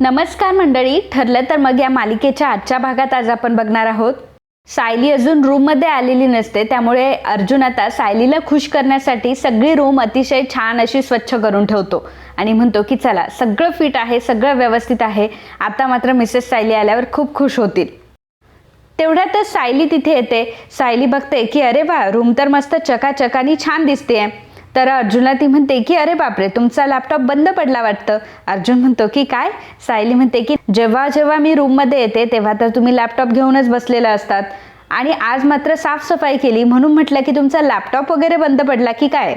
नमस्कार मंडळी ठरलं तर मग या मालिकेच्या आजच्या भागात आज आपण बघणार आहोत. सायली अजून रूममध्ये आलेली नसते त्यामुळे अर्जुन आता सायलीला खुश करण्यासाठी सगळी रूम अतिशय छान अशी स्वच्छ करून ठेवतो. आणि म्हणतो की चला सगळं फिट आहे सगळं व्यवस्थित आहे. आता मात्र मिसेस सायली आल्यावर खूप खुश होतील. तेवढ्यातच सायली तिथे येते. सायली बघते की अरे वा रूम तर मस्त चकाचकानी छान दिसते आहे तर अर्जुनला ती म्हणते की अरे बापरे तुमचा लॅपटॉप बंद पडला वाटतं. अर्जुन म्हणतो की काय? सायली म्हणते की जेव्हा जेव्हा मी रूममध्ये येते तेव्हा तर तुम्ही लॅपटॉप घेऊनच बसलेला असतात. आणि आज मात्र साफसफाई केली म्हणून म्हटलं की तुमचा लॅपटॉप वगैरे बंद पडला की काय?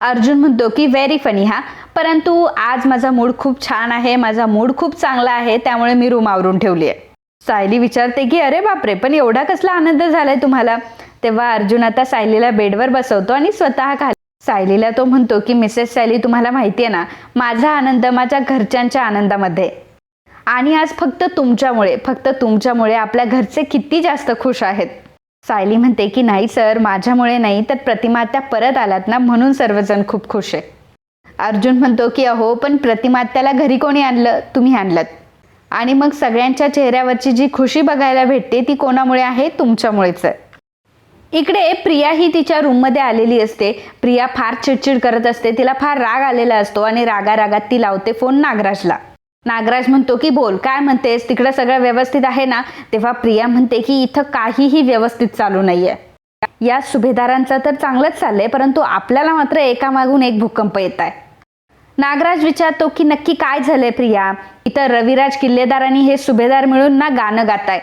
अर्जुन म्हणतो की व्हेरी फनी हा. परंतु आज माझा मूड खूप छान आहे माझा मूड खूप चांगला आहे त्यामुळे मी रूम आवरून ठेवली आहे. सायली विचारते की अरे बापरे पण एवढा कसला आनंद झालाय तुम्हाला? तेव्हा अर्जुन आता सायलीला बेडवर बसवतो आणि स्वतः खाली सायलीला तो म्हणतो की मिसेस सायली तुम्हाला माहिती आहे ना माझा आनंद माझ्या घरच्यांच्या आनंदामध्ये आणि आज फक्त तुमच्यामुळे फक्त तुमच्यामुळे आपल्या घरचे किती जास्त खुश आहेत. सायली म्हणते की नाही सर माझ्यामुळे नाही तर प्रतिमा त्या परत आलात ना म्हणून सर्वजण खूप खुश आहे. अर्जुन म्हणतो की अहो पण प्रतिमात्याला घरी कोणी आणलं? तुम्ही आणलं आणि मग सगळ्यांच्या चेहऱ्यावरची जी खुशी बघायला भेटते ती कोणामुळे आहे? तुमच्यामुळेच आहे. इकडे प्रिया ही तिच्या रूममध्ये आलेली असते. प्रिया फार चिडचिड करत असते. तिला फार राग आलेला असतो आणि रागा रागात ती लावते फोन नागराजला. नागराज म्हणतो की बोल काय म्हणतेस? तिकडं सगळं व्यवस्थित आहे ना? तेव्हा प्रिया म्हणते की इथं काहीही व्यवस्थित चालू नाहीये. या सुभेदारांचा तर चांगलंच चाललंय परंतु आपल्याला मात्र एकामागून एक भूकंप येत आहे नागराज विचारतो की नक्की काय झालंय प्रिया? इथं रविराज किल्लेदार आणि हे सुभेदार मिळून ना गाणं गाताय.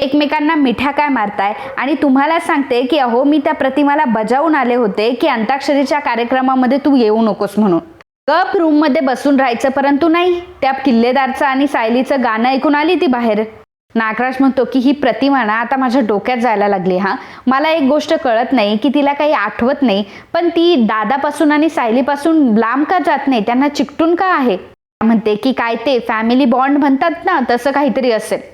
एकमेकांना मिठा काय मारताय? आणि तुम्हाला सांगते की अहो मी त्या प्रतिमाला बजावून आले होते की अंताक्षरीच्या कार्यक्रमामध्ये तू येऊ नकोस म्हणून. गप रूममध्ये बसून राहायचं परंतु नाही. त्या किल्लेदारचं आणि सायलीचं गाणं ऐकून आली ती बाहेर. नागराज म्हणतो की ही प्रतिमा ना आता माझ्या डोक्यात जायला लागली हा. मला एक गोष्ट कळत नाही की तिला काही आठवत नाही पण ती दादापासून आणि सायलीपासून लांब का जात नाही? त्यांना चिकटून का आहे? म्हणते की काय ते फॅमिली बॉन्ड म्हणतात ना तसं काहीतरी असेल.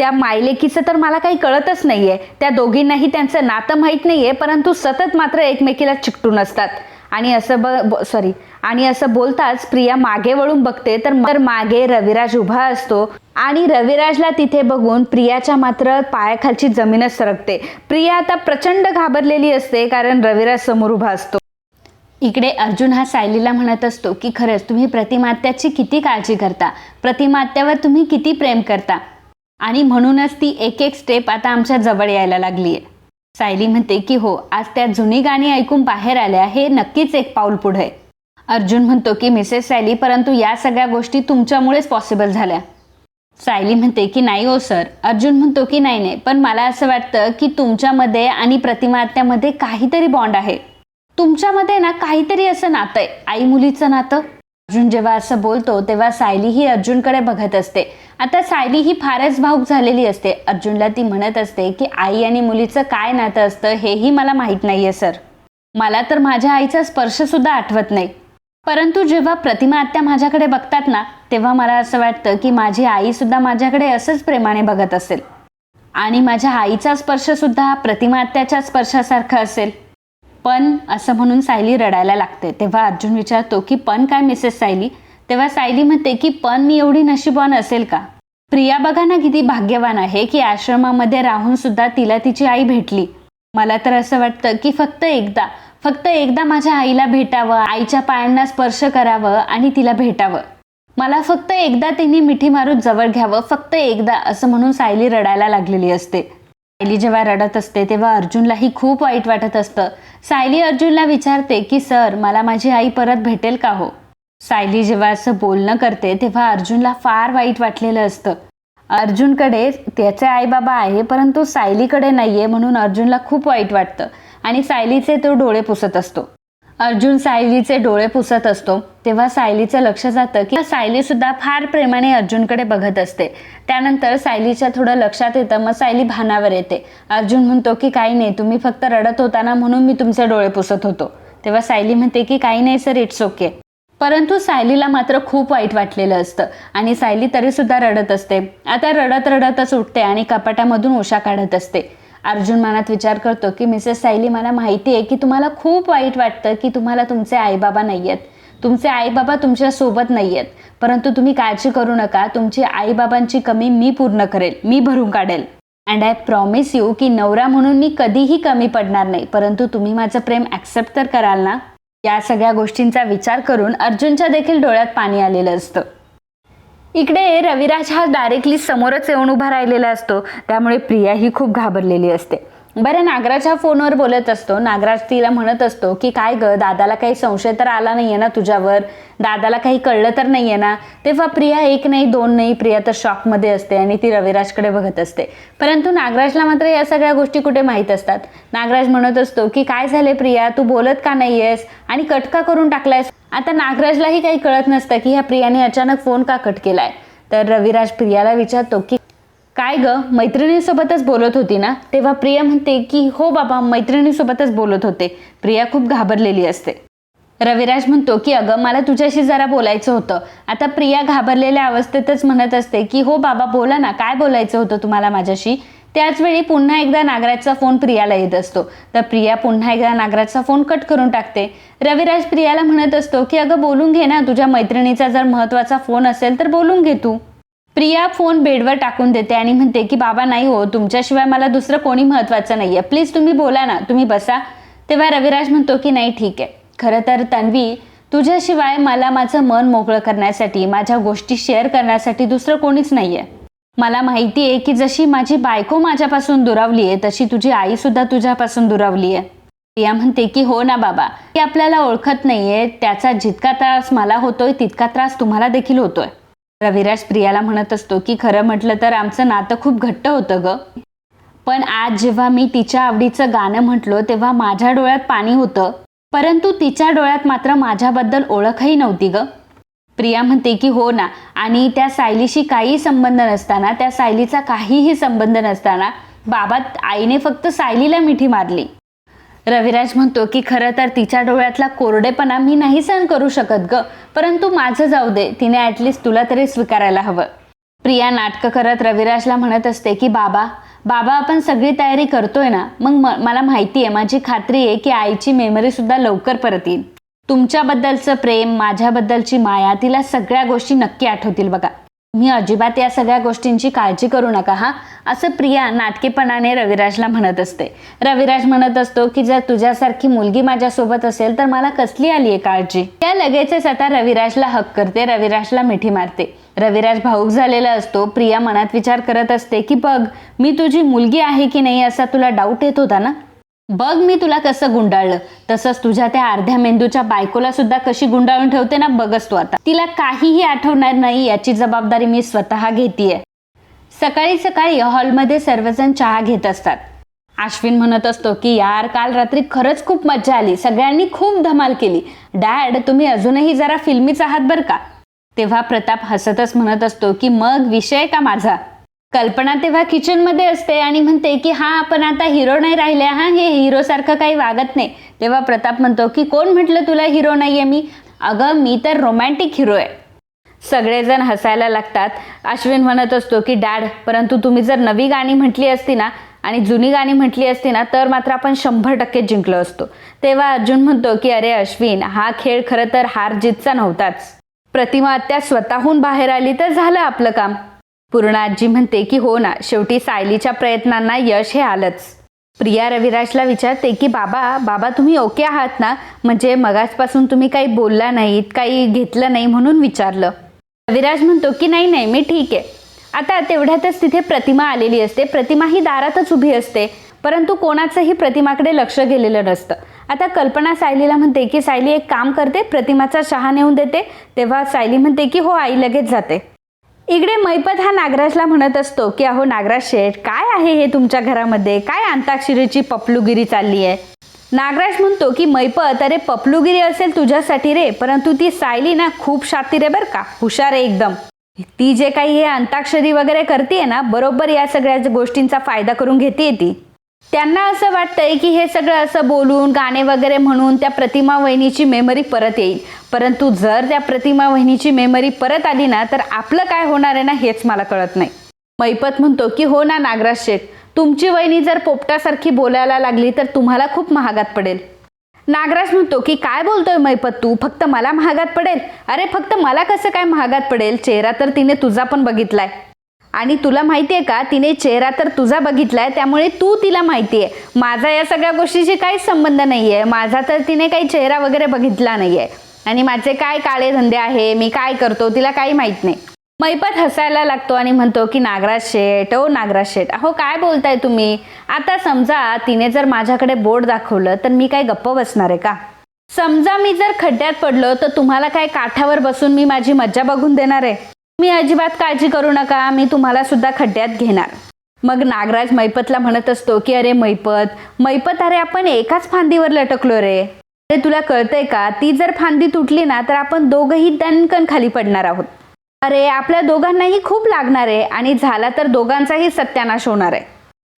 त्या मायलेकीचं तर मला काही कळतच नाहीये. त्या दोघींनाही त्यांचं नातं माहीत नाहीये परंतु सतत मात्र एकमेकीला चिकटून असतात आणि असं ब सॉरी आणि असं बोलताच प्रिया मागे वळून बघते तर मागे रविराज उभा असतो आणि रविराजला तिथे बघून प्रियाच्या मात्र पायाखालची जमीनच सरकते. प्रिया आता प्रचंड घाबरलेली असते कारण रविराज समोर उभा असतो. इकडे अर्जुन हा सायलीला म्हणत असतो की खरंच तुम्ही प्रतिमात्याची किती काळजी करता? प्रतिमात्यावर तुम्ही किती प्रेम करता? आणि म्हणूनच ती एक एक स्टेप आता आमच्या जवळ यायला लागली आहे सायली म्हणते की हो आज त्या जुनी गाणी ऐकून बाहेर आल्या. हे नक्कीच एक पाऊल पुढे. आहे अर्जुन म्हणतो की मिसेस सायली परंतु या सगळ्या गोष्टी तुमच्यामुळेच पॉसिबल झाल्या. सायली म्हणते की नाही हो सर. अर्जुन म्हणतो की नाही नाही पण मला असं वाटतं की तुमच्यामध्ये आणि प्रतिमात्यामध्ये काहीतरी बॉन्ड आहे. तुमच्यामध्ये ना काहीतरी असं नातं आहे. आई मुलीचं नातं अर्जुन जेव्हा असं बोलतो तेव्हा सायली ही अर्जुनकडे बघत असते. आता सायली ही फारच भाऊक झालेली असते. अर्जुनला ती म्हणत असते की आई आणि मुलीचं काय नातं असतं हेही मला माहीत नाहीये सर. मला तर माझ्या आईचा स्पर्श सुद्धा आठवत नाही. परंतु जेव्हा प्रतिमा आत्या माझ्याकडे बघतात ना तेव्हा मला असं वाटतं की माझी आई सुद्धा माझ्याकडे असंच प्रेमाने बघत असेल. आणि माझ्या आईचा स्पर्श सुद्धा प्रतिमा आत्याच्या स्पर्शासारखा असेल. पण असं म्हणून सायली रडायला लागते. तेव्हा अर्जुन विचारतो की पण काय मिसेस सायली? तेव्हा सायली म्हणते की पण मी एवढी नशीबवान असेल का? प्रिया बघा ना किती भाग्यवान आहे की आश्रमामध्ये राहून सुद्धा तिला तिची आई भेटली. मला तर असं वाटतं की फक्त एकदा फक्त एकदा माझ्या आईला भेटावं आईच्या पायांना स्पर्श करावं आणि तिला भेटावं. मला फक्त एकदा तिने मिठी मारून जवळ घ्यावं फक्त एकदा असं म्हणून सायली रडायला लागलेली असते. सायली जेव्हा रडत असते तेव्हा अर्जुनलाही खूप वाईट वाटत असतं. सायली अर्जुनला विचारते की सर मला माझी आई परत भेटेल का हो? सायली जेव्हा असं बोलणं करते तेव्हा अर्जुनला फार वाईट वाटलेलं असतं. अर्जुनकडे त्याचे आईबाबा आहे परंतु सायलीकडे नाहीये म्हणून अर्जुनला खूप वाईट वाटतं आणि सायलीचे तो डोळे पुसत असतो. अर्जुन सायलीचे डोळे पुसत असतो. तेव्हा सायलीचं लक्ष जातं की सायली सुद्धा फार प्रेमाने अर्जुनकडे बघत असते. त्यानंतर सायलीच्या थोडं लक्षात येतं मग सायली भानावर येते. अर्जुन म्हणतो की काही नाही तुम्ही फक्त रडत होता ना म्हणून मी तुमचे डोळे पुसत होतो. तेव्हा सायली म्हणते की काही नाही सर इट्स ओके परंतु सायलीला मात्र खूप वाईट वाटलेलं असतं आणि सायली तरीसुद्धा रडत असते. आता रडत रडतच उठते आणि कपाटामधून उषा काढत असते. अर्जुन मनात विचार करतो की मिसेस सायली मला माहिती आहे की तुम्हाला खूप वाईट वाटतं की तुम्हाला तुमचे आईबाबा नाही आहेत. तुमचे आईबाबा तुमच्यासोबत नाही आहेत. परंतु तुम्ही काळजी करू नका. तुमची आईबाबांची कमी मी पूर्ण करेल. मी भरून काढेल. अँड आय प्रॉमिस यू की नवरा म्हणून मी कधीही कमी पडणार नाही. परंतु तुम्ही माझं प्रेम ॲक्सेप्ट तर कराल ना? या सगळ्या गोष्टींचा विचार करून अर्जुनच्या देखील डोळ्यात पाणी आलेलं असतं. इकडे रविराज हा डायरेक्टली समोरच येऊन उभा राहिलेला असतो. त्यामुळे प्रिया ही खूप घाबरलेली असते. बरं नागराज हा फोनवर बोलत असतो. नागराज तिला म्हणत असतो की काय ग दादाला काही संशय तर आला नाहीये ना तुझ्यावर? दादाला काही कळलं तर नाहीये ना? तेव्हा प्रिया एक नाही दोन नाही प्रिया तर शॉकमध्ये असते आणि ती रविराजकडे बघत असते. परंतु नागराजला मात्र या सगळ्या गोष्टी कुठे माहीत असतात? नागराज म्हणत असतो की काय झाले प्रिया? तू बोलत का नाही आहेस आणि कटका करून टाकलायस? आता नागराजलाही काही कळत नसतं की ह्या प्रियाने अचानक फोन का कट केलाय. तर रविराज प्रियाला विचारतो की काय ग मैत्रिणीसोबतच बोलत होती ना? तेव्हा प्रिया म्हणते की हो बाबा मैत्रिणीसोबतच बोलत होते. प्रिया खूप घाबरलेली असते. रविराज म्हणतो की अगं मला तुझ्याशी जरा बोलायचं होतं. आता प्रिया घाबरलेल्या अवस्थेतच म्हणत असते की हो बाबा बोला ना काय बोलायचं होतं तुम्हाला माझ्याशी? त्याचवेळी पुन्हा एकदा नागराजचा फोन प्रियाला येत असतो. तर प्रिया पुन्हा एकदा नागराजचा फोन कट करून टाकते. रविराज प्रियाला म्हणत असतो की अगं बोलून घे ना. तुझ्या मैत्रिणीचा जर महत्त्वाचा फोन असेल तर बोलून घे तू. प्रिया फोन बेडवर टाकून देते आणि म्हणते की बाबा नाही हो. तुमच्याशिवाय मला दुसरं कोणी महत्वाचं नाही आहे प्लीज तुम्ही बोला ना. तुम्ही बसा. तेव्हा रविराज म्हणतो की नाही ठीक आहे. खरं तर तन्वी तुझ्याशिवाय मला माझं मन मोकळं करण्यासाठी माझ्या गोष्टी शेअर करण्यासाठी दुसरं कोणीच नाही आहे मला माहिती आहे की जशी माझी बायको माझ्यापासून दुरावली आहे तशी तुझी आई सुद्धा तुझ्यापासून दुरावली आहे. प्रिया म्हणते की हो ना बाबा ती आपल्याला ओळखत नाहीये त्याचा जितका त्रास मला होतोय तितका त्रास तुम्हाला देखील होतोय. रविराज प्रियाला म्हणत असतो की खरं म्हटलं तर आमचं नातं खूप घट्ट होतं ग. पण आज जेव्हा मी तिच्या आवडीचं गाणं म्हटलो तेव्हा माझ्या डोळ्यात पाणी होतं. परंतु तिच्या डोळ्यात मात्र माझ्याबद्दल ओळखही नव्हती ग. प्रिया म्हणते की हो ना. आणि त्या सायलीशी काही संबंध नसताना त्या सायलीचा काहीही संबंध नसताना बाबा आईने फक्त सायलीला मिठी मारली. रविराज म्हणतो की खरं तर तिच्या डोळ्यातला कोरडेपणा मी नाही सहन करू शकत ग परंतु माझं जाऊ दे तिने ॲटलिस्ट तुला तरी स्वीकारायला हवं. प्रिया नाटकं करत रविराजला म्हणत असते की बाबा बाबा आपण सगळी तयारी करतोय ना मग म- मला माहिती आहे माझी खात्री आहे की आईची मेमरीसुद्धा लवकर परत येईल. तुमच्याबद्दलचं प्रेम माझ्याबद्दलची माया तिला सगळ्या गोष्टी नक्की आठवतील बघा. मी अजिबात या सगळ्या गोष्टींची काळजी करू नका हा? असं प्रिया नाटकेपणाने रविराजला म्हणत असते. रविराज म्हणत असतो की जर तुझ्यासारखी मुलगी माझ्यासोबत असेल तर मला कसली आली आहे काळजी? त्या लगेचच आता रविराजला हक करते रविराजला मिठी मारते. रविराज भाऊक झालेला असतो. प्रिया मनात विचार करत असते की बघ मी तुझी मुलगी आहे की नाही असा तुला डाऊट येत होता ना? बघ मी तुला कसं गुंडाळलं. तसंच तुझ्या त्या अर्ध्या मेंदूच्या बायकोला सुद्धा कशी गुंडाळून ठेवते ना बघच तू आता. तिला काहीही आठवणार नाही याची जबाबदारी मी स्वतः घेतीये. सकाळी सकाळी हॉलमध्ये सर्वजण चहा घेत असतात. अश्विन म्हणत असतो की यार काल रात्री खरंच खूप मज्जा आली. सगळ्यांनी खूप धमाल केली. डॅड तुम्ही अजूनही जरा फिल्मीच आहात बरं का? तेव्हा प्रताप हसतच म्हणत असतो की मग विषय का माझा? कल्पना तेव्हा किचनमध्ये असते आणि म्हणते की हा आपण आता हिरो नाही राहिले. हा हे हिरो सारखं काही वागत नाही. तेव्हा प्रताप म्हणतो की कोण म्हटलं तुला हिरो नाहीये मी? अगं मी तर रोमॅन्टिक हिरो आहे. सगळेजण हसायला लागतात. अश्विन म्हणत असतो की डॅड परंतु तुम्ही जर नवी गाणी म्हटली असती ना आणि जुनी गाणी म्हटली असती ना तर मात्र आपण शंभर टक्के जिंकलो असतो. तेव्हा अर्जुन म्हणतो की अरे अश्विन हा खेळ खरं तर हार जीतचा नव्हताच. प्रतिमा त्या स्वतःहून बाहेर आली तर झालं आपलं काम. पूर्णाजी म्हणते की हो ना शेवटी सायलीच्या प्रयत्नांना यश हे आलंच. प्रिया रविराजला विचारते की बाबा बाबा तुम्ही ओके आहात ना? म्हणजे मगाचपासून तुम्ही काही बोलला नाहीत काही घेतलं नाही म्हणून विचारलं. रविराज म्हणतो की नाही नाही मी ठीक आहे. आता तेवढ्यातच तिथे प्रतिमा आलेली असते. प्रतिमा ही दारातच उभी असते. परंतु कोणाचंही प्रतिमाकडे लक्ष गेलेलं नसतं. आता कल्पना सायलीला म्हणते की सायली एक काम करते प्रतिमाचा शहा नेऊन देते. तेव्हा सायली म्हणते की हो आई लगेच जाते. इकडे मैपत हा नागराजला म्हणत असतो की अहो नागराज शेठ काय आहे हे तुमच्या घरामध्ये? काय अंताक्षरीची पपलुगिरी चालली आहे? नागराज म्हणतो की मैपत अरे पपलुगिरी असेल तुझ्यासाठी रे परंतु ती सायली ना खूप शातीर आहे बरं का हुशार आहे एकदम. ती जे काही हे अंताक्षरी वगैरे करते ना बरोबर या सगळ्या गोष्टींचा फायदा करून घेते ती. त्यांना असं वाटतंय की हे सगळं असं बोलून गाणे वगैरे म्हणून त्या प्रतिमा वहिनीची मेमरी परत येईल. परंतु जर त्या प्रतिमा वहिनीची मेमरी परत आली ना तर आपलं काय होणार आहे ना हेच मला कळत नाही. मैपत म्हणतो की हो ना नागराज शेठ तुमची वहिनी जर पोपटासारखी बोलायला लागली तर तुम्हाला खूप महागात पडेल. नागराज म्हणतो की काय बोलतोय मैपत तू? फक्त मला महागात पडेल? अरे फक्त मला कसं काय महागात पडेल? चेहरा तर तिने तुझा पण बघितलाय. आणि तुला माहिती आहे का? तिने चेहरा तर तुझा बघितलाय त्यामुळे तू तिला माहिती आहे. माझा या सगळ्या गोष्टीशी काहीच संबंध नाही आहे माझा तर तिने काही चेहरा वगैरे बघितला नाही आहे आणि माझे काय काळे धंदे आहे? मी काय करतो? तिला काही माहीत नाही. मैपत हसायला लागतो आणि म्हणतो की नागराज शेठ ओ नागराज शेठ अहो काय बोलताय तुम्ही? आता समजा तिने जर माझ्याकडे बोर्ड दाखवलं तर मी काय गप्प बसणार आहे का? समजा मी जर खड्ड्यात पडलो तर तुम्हाला काय काठावर बसून मी माझी मज्जा बघून देणार आहे? मी अजिबात काळजी करू नका मी तुम्हाला सुद्धा खड्ड्यात घेणार. मग नागराज मैपतला म्हणत असतो की अरे मैपत मैपत अरे आपण एकाच फांदीवर लटकलो रे. अरे तुला कळतंय का ती जर फांदी तुटली ना तर आपण दोघंही दणकन खाली पडणार आहोत. अरे आपल्या दोघांनाही खूप लागणार आहे आणि झाला तर दोघांचाही सत्यानाश होणार आहे.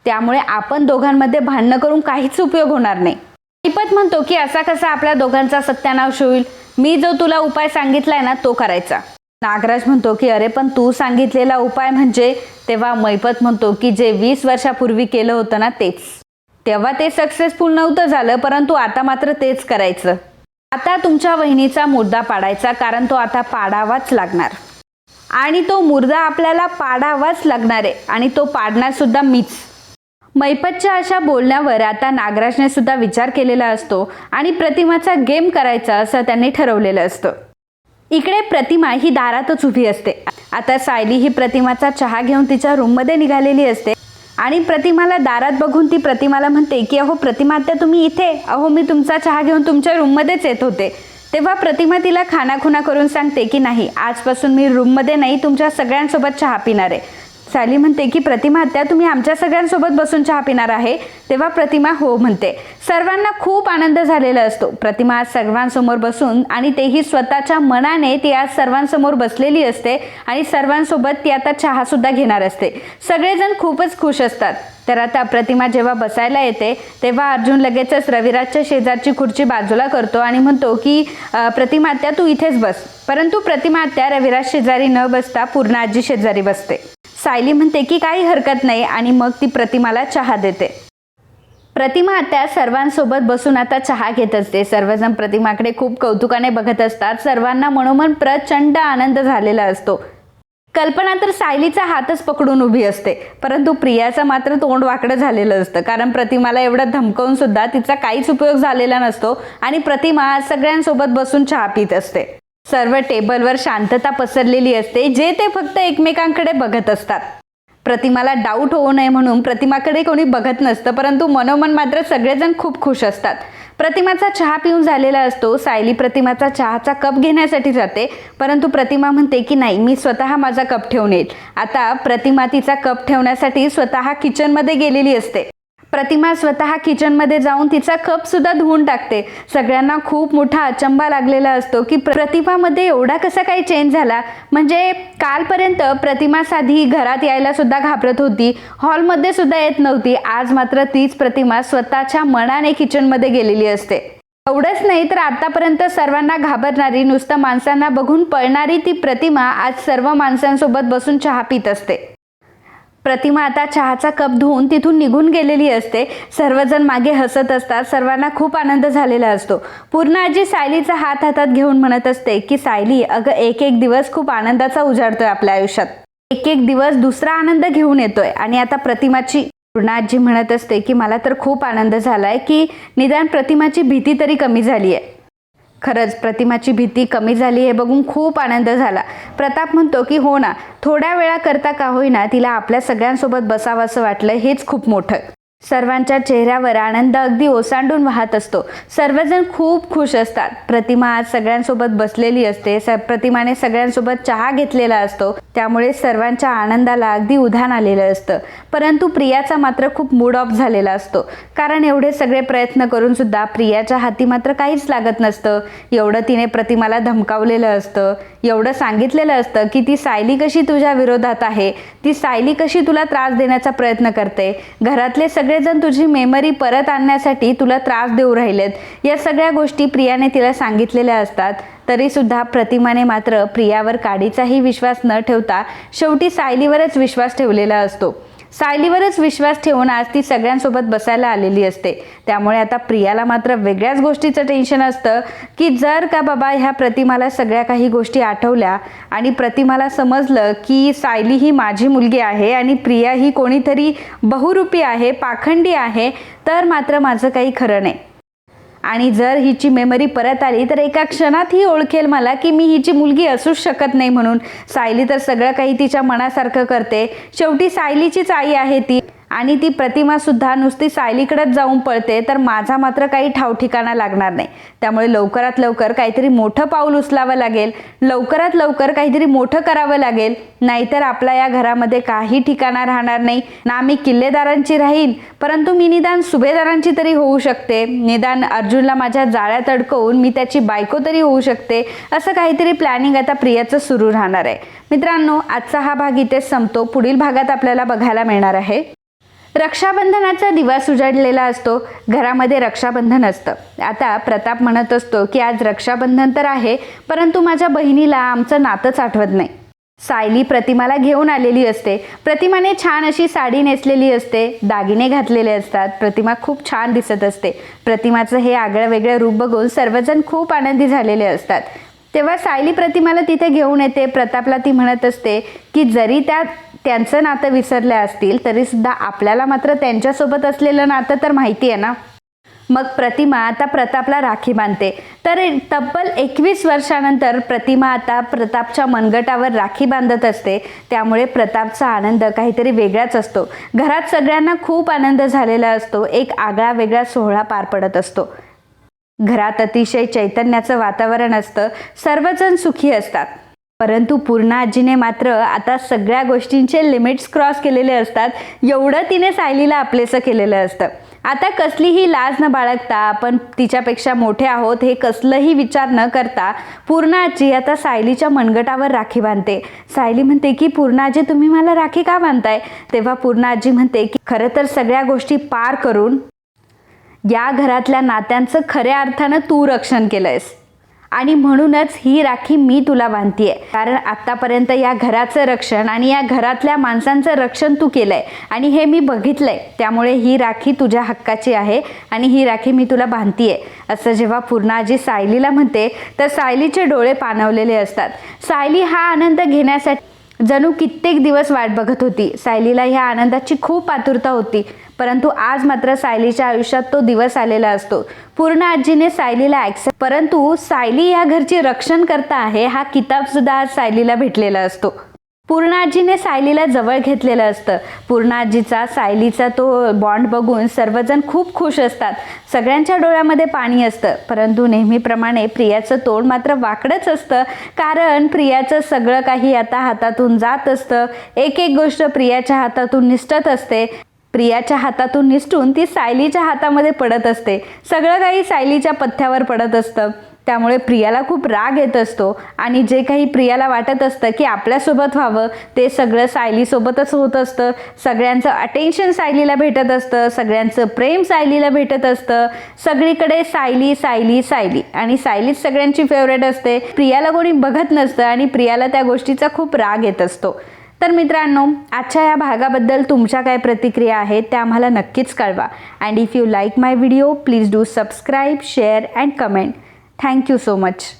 त्यामुळे आपण दोघांमध्ये भांडणं करून काहीच उपयोग होणार नाही. मैपत म्हणतो की असा कसा आपल्या दोघांचा सत्यानाश होईल? मी जो तुला उपाय सांगितलाय ना तो करायचा. नागराज म्हणतो की अरे पण तू सांगितलेला उपाय म्हणजे? तेव्हा मैपत म्हणतो की जे वीस वर्षापूर्वी केलं होतं ना तेच. तेव्हा ते सक्सेसफुल नव्हतं झालं परंतु आता मात्र तेच करायचं. आता तुमच्या वहिनीचा मुद्दा पाडायचा कारण तो आता पाडावाच लागणार. आणि तो मुर्दा आपल्याला पाडावाच लागणार आहे आणि तो पाडणार सुद्धा मीच. मैपतच्या अशा बोलण्यावर आता नागराजने सुद्धा विचार केलेला असतो आणि प्रतिमाचा गेम करायचा असं त्यांनी ठरवलेलं असतं. इकडे प्रतिमा ही दारातच उभी असते. आता सायली ही प्रतिमाचा चहा घेऊन तिच्या रूममध्ये निघालेली असते. आणि प्रतिमाला दारात बघून ती प्रतिमाला म्हणते की अहो प्रतिमा आता तुम्ही इथे? अहो मी तुमचा चहा घेऊन तुमच्या रूममध्येच येत होते. तेव्हा प्रतिमा तिला खानाखुना करून सांगते की नाही आजपासून मी रूममध्ये नाही तुमच्या सगळ्यांसोबत चहा पिणार आहे. सॅली म्हणते की प्रतिमा आत्या तुम्ही आमच्या सगळ्यांसोबत बसून चहा पिणार आहे. तेव्हा प्रतिमा हो म्हणते. सर्वांना खूप आनंद झालेला असतो. प्रतिमा आज सर्वांसमोर बसून आणि तेही स्वतःच्या मनाने ती आज सर्वांसमोर बसलेली असते आणि सर्वांसोबत ती आता चहासुद्धा घेणार असते. सगळेजण खूपच खुश असतात. तर आता प्रतिमा जेव्हा बसायला येते तेव्हा अर्जुन लगेचच रविराजच्या शेजारची खुर्ची बाजूला करतो आणि म्हणतो की प्रतिमा आत्या तू इथेच बस. परंतु प्रतिमा आत्या रविराज शेजारी न बसता पूर्ण आजी शेजारी बसते. सायली म्हणते की काही हरकत नाही आणि मग ती प्रतिमाला चहा देते. प्रतिमा त्या सर्वांसोबत बसून आता चहा घेत असते. सर्वजण प्रतिमाकडे खूप कौतुकाने बघत असतात. सर्वांना मनोमन प्रचंड आनंद झालेला असतो. कल्पना तर सायलीचा हातच पकडून उभी असते. परंतु प्रियाचं मात्र तोंड वाकडं झालेलं असतं. कारण प्रतिमाला एवढं धमकवून सुद्धा तिचा काहीच उपयोग झालेला नसतो आणि प्रतिमा सगळ्यांसोबत बसून चहा पित असते. सर्व टेबलवर शांतता पसरलेली असते जे ते फक्त एकमेकांकडे बघत असतात. प्रतिमाला डाऊट होऊ नये म्हणून प्रतिमाकडे कोणी बघत नसतं परंतु मनोमन मात्र सगळेजण खूप खुश असतात. प्रतिमाचा चहा पिऊन झालेला असतो सायली प्रतिमाचा चहाचा कप घेण्यासाठी जाते परंतु प्रतिमा म्हणते की नाही मी स्वतः माझा कप ठेवून येईल. आता प्रतिमा तिचा कप ठेवण्यासाठी स्वतः किचनमध्ये गेलेली असते. प्रतिमा स्वतः किचनमध्ये जाऊन तिचा कप सुद्धा धुवून टाकते. सगळ्यांना खूप मोठा अचंबा लागलेला असतो की प्रतिमामध्ये एवढा कसा काही चेंज झाला? म्हणजे कालपर्यंत प्रतिमा साधी घरात यायला सुद्धा घाबरत होती. हॉलमध्ये सुद्धा येत नव्हती. आज मात्र तीच प्रतिमा स्वतःच्या मनाने किचनमध्ये गेलेली असते. एवढंच नाही तर आतापर्यंत सर्वांना घाबरणारी नुसतं माणसांना बघून पळणारी ती प्रतिमा आज सर्व माणसांसोबत बसून चहा पित असते. प्रतिमा आता चहाचा कप धुवून तिथून निघून गेलेली असते. सर्वजण मागे हसत असतात. सर्वांना खूप आनंद झालेला असतो. पूर्ण आजी सायलीचा हात हातात घेऊन म्हणत असते की सायली अगं एक एक दिवस खूप आनंदाचा उजाडतोय आपल्या आयुष्यात. एक एक दिवस दुसरा आनंद घेऊन येतोय. आणि आता प्रतिमाची पूर्ण आजी म्हणत असते की मला तर खूप आनंद झालाय की निदान प्रतिमाची भीती तरी कमी झाली आहे खरंच प्रतिमाची भीती कमी झाली हे बघून खूप आनंद झाला. प्रताप म्हणतो की हो ना थोड्या वेळा करता का होईना तिला आपल्या सगळ्यांसोबत बसावं असं वाटलं हेच खूप मोठं. सर्वांच्या चेहऱ्यावर आनंद अगदी ओसांडून वाहत असतो. सर्वजण खूप खुश असतात. प्रतिमा आज सगळ्यांसोबत बसलेली असते. स प्रतिमाने सगळ्यांसोबत चहा घेतलेला असतो. त्यामुळे सर्वांच्या आनंदाला अगदी उधाण आलेलं असतं. परंतु प्रियाचा मात्र खूप मूड ऑफ झालेला असतो. कारण एवढे सगळे प्रयत्न करून सुद्धा प्रियाच्या हाती मात्र काहीच लागत नसतं. एवढं तिने प्रतिमाला धमकावलेलं असतं. एवढं सांगितलेलं असतं की ती सायली कशी तुझ्या विरोधात आहे? ती सायली कशी तुला त्रास देण्याचा प्रयत्न करते? घरातले सगळे सगळेजण तुझी मेमरी परत आणण्यासाठी तुला त्रास देऊ राहिलेत. या सगळ्या गोष्टी प्रियाने तिला सांगितलेल्या असतात. तरी सुद्धा प्रतिमाने मात्र प्रियावर काडीचाही विश्वास न ठेवता शेवटी सायलीवरच विश्वास ठेवलेला असतो. सायलीवरच विश्वास ठेवून आज ती सगळ्यांसोबत बसायला आलेली असते. त्यामुळे आता प्रियाला मात्र वेगळ्याच गोष्टीचं टेन्शन असतं की जर का बाबा ह्या प्रतिमाला सगळ्या काही गोष्टी आठवल्या आणि प्रतिमाला समजलं की सायली ही माझी मुलगी आहे आणि प्रिया ही कोणीतरी बहुरूपी आहे पाखंडी आहे तर मात्र माझं काही खरं नाही. आणि जर हिची मेमरी परत आली तर एका क्षणात ही ओळखेल मला की मी हिची मुलगी असूच शकत नाही म्हणून. सायली तर सगळं काही तिच्या मनासारखं करते. शेवटी सायलीचीच आई आहे ती. आणि ती प्रतिमा सुद्धा नुसती सायलीकडेच जाऊन पळते तर माझा मात्र काही ठावठिकाणा लागणार नाही. त्यामुळे लवकरात लवकर काहीतरी मोठं पाऊल उचलावं लागेल लवकरात लवकर काहीतरी मोठं करावं लागेल नाहीतर आपल्या या घरामध्ये काही ठिकाणा राहणार नाही. ना मी किल्लेदारांची राहीन परंतु मी निदान सुभेदारांची तरी होऊ शकते. निदान अर्जुनला माझ्या जाळ्यात अडकवून मी त्याची बायको तरी होऊ शकते असं काहीतरी प्लॅनिंग आता प्रियाचं सुरू राहणार आहे. मित्रांनो आजचा हा भाग इथेच संपतो. पुढील भागात आपल्याला बघायला मिळणार आहे. रक्षाबंधनाचा दिवस उजाडलेला असतो. घरामध्ये रक्षाबंधन असतं. आता प्रताप म्हणत असतो की आज रक्षाबंधन तर आहे परंतु माझ्या बहिणीला आमचं नातंच आठवत नाही. सायली प्रतिमाला घेऊन आलेली असते. प्रतिमाने छान अशी साडी नेसलेली असते. दागिने घातलेले असतात. प्रतिमा खूप छान दिसत असते. प्रतिमाचं हे आगळं वेगळं रूप बघून सर्वजण खूप आनंदी झालेले असतात. तेव्हा सायली प्रतिमाला तिथे घेऊन येते. प्रतापला ती म्हणत असते की जरी त्या त्यांचं नातं विसरल्या असतील तरीसुद्धा आपल्याला मात्र त्यांच्यासोबत असलेलं नातं तर माहिती आहे ना? मग प्रतिमा आता प्रतापला राखी बांधते. तर तब्बल एकवीस वर्षानंतर प्रतिमा आता प्रतापच्या मनगटावर राखी बांधत असते. त्यामुळे प्रतापचा आनंद काहीतरी वेगळाच असतो. घरात सगळ्यांना खूप आनंद झालेला असतो. एक आगळा वेगळा सोहळा पार पडत असतो. घरात अतिशय चैतन्याचं वातावरण असतं. सर्वजण सुखी असतात. परंतु पूर्ण आजीने मात्र आता सगळ्या गोष्टींचे लिमिट्स क्रॉस केलेले असतात. एवढं तिने सायलीला आपलेसं केलेलं असतं. आता कसलीही लाज न बाळगता आपण तिच्यापेक्षा मोठे आहोत हे कसलंही विचार न करता पूर्णाजी आता सायलीच्या मनगटावर राखी बांधते. सायली म्हणते की पूर्णाजी तुम्ही मला राखी का बांधताय? तेव्हा पूर्णाजी म्हणते की खरं तर सगळ्या गोष्टी पार करून या घरातल्या नात्यांचं खऱ्या अर्थानं तू रक्षण केलंयस. आणि म्हणूनच ही राखी मी तुला बांधतीये. कारण आत्तापर्यंत या घराचं रक्षण आणि या घरातल्या माणसांचं रक्षण तू केलंय आणि हे मी बघितलंय. त्यामुळे ही राखी तुझ्या हक्काची आहे आणि ही राखी मी तुला बांधतीये. असं जेव्हा पूर्णाजी सायलीला म्हणते तर सायलीचे डोळे पाणवलेले असतात. सायली हा आनंद घेण्यासाठी जणू कित्येक दिवस वाट बघत होती. सायलीला ह्या आनंदाची खूप आतुरता होती. परंतु आज मात्र सायलीच्या आयुष्यात तो दिवस आलेला असतो. पूर्ण आजीने सायलीला ॲक्सेप्ट परंतु सायली या घरची रक्षण करता आहे हा किताब सुद्धा आज सायलीला भेटलेला असतो. पूर्णाजीने सायलीला जवळ घेतलेलं असतं. पूर्ण आजीचा सायलीचा तो बॉन्ड बघून सर्वजण खूप खुश असतात. सगळ्यांच्या डोळ्यामध्ये पाणी असतं. परंतु नेहमीप्रमाणे प्रियाचं तोंड मात्र वाकडंच असतं. कारण प्रियाचं सगळं काही आता हातातून जात असतं. एक एक गोष्ट प्रियाच्या हातातून निष्ठत असते. प्रियाच्या हातातून निसटून ती सायलीच्या हातामध्ये पडत असते. सगळं काही सायलीच्या पथ्यावर पडत असतं. त्यामुळे प्रियाला खूप राग येत असतो. आणि जे काही प्रियाला वाटत असतं की आपल्यासोबत व्हावं ते सगळं सायलीसोबतच होत असतं. सगळ्यांचं अटेन्शन सायलीला भेटत असतं सगळ्यांचं प्रेम सायलीला भेटत असतं. सगळीकडे सायली सायली सायली. आणि सायलीच सगळ्यांची फेवरेट असते. प्रियाला कोणी बघत नसतं आणि प्रियाला त्या गोष्टीचा खूप राग येत असतो. तर मित्रांनो आजच्या या भागाबद्दल तुमच्या काय प्रतिक्रिया आहेत त्या आम्हाला नक्कीच कळवा. And if you like my video please do subscribe share and comment Thank you so much.